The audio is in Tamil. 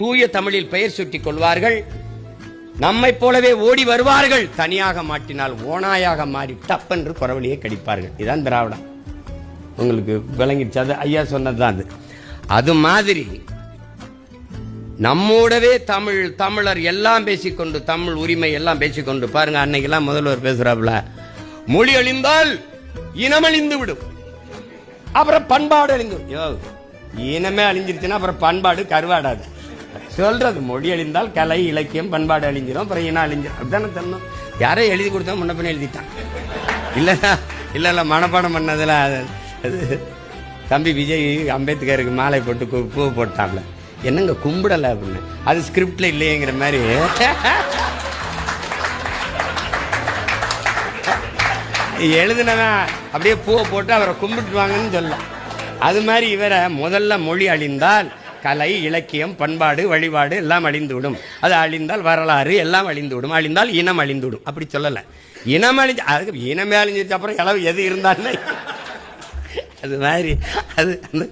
தூய தமிழில் பெயர் சுட்டிக் கொள்வார்கள். நம்மை போலவே ஓடி வருவார்கள். தனியாக மாட்டினால் ஓனாயாக மாறி டப்பென்று குறவழியை கடிப்பார்கள். இதான் திராவிடம். உங்களுக்கு விளங்கிடுச்சு. அது ஐயா சொன்னதுதான் அது. அது மாதிரி நம்மோடவே தமிழ் தமிழர் எல்லாம் பேசிக்கொண்டு தமிழ் உரிமை எல்லாம் பேசிக்கொண்டு பாருங்க அன்னைக்கெல்லாம் முதல்வர் பேசுறாப்புல மொழி அழிந்தால் இனம் அழிந்து விடும். அப்புறம் பண்பாடு அழிந்து யோ இனமே அழிஞ்சிருச்சுன்னா அப்புறம் பண்பாடு கருவாடாது. சொல்றது மொழி அழிந்தால் கலை இலக்கியம் பண்பாடு அழிஞ்சிடும் அப்புறம் இனம் அழிஞ்சிடும் அப்படிதானே தரணும் யாரோ எழுதி கொடுத்தா முன்ன பண்ணி எழுதிட்டான். இல்ல இல்ல இல்ல மனப்பாடம் பண்ணதுல அது தம்பி விஜய் அம்பேத்கருக்கு மாலை போட்டு பூ போட்டாப்ல. என்னங்க கும்பிடலை அப்படின்னு. அது ஸ்கிரிப்ட்ல இல்லையேங்கிற மாதிரி. எழுதினவன் அப்படியே பூவை போட்டு அவரை கும்பிட்டுவாங்கன்னு சொல்ல அது மாதிரி இவரை முதல்ல மொழி அழிந்தால் கலை இலக்கியம் பண்பாடு வழிபாடு எல்லாம் அழிந்து விடும் அது அழிந்தால் வரலாறு எல்லாம் அழிந்து விடும் அழிந்தால் இனம் அழிந்து விடும் அப்படி சொல்லலை. இனம் அழிஞ்சு அதுக்கு இனமே அழிஞ்சிருச்சு. அப்புறம் இளவு எது இருந்தாலும். அது மாதிரி. அது அந்த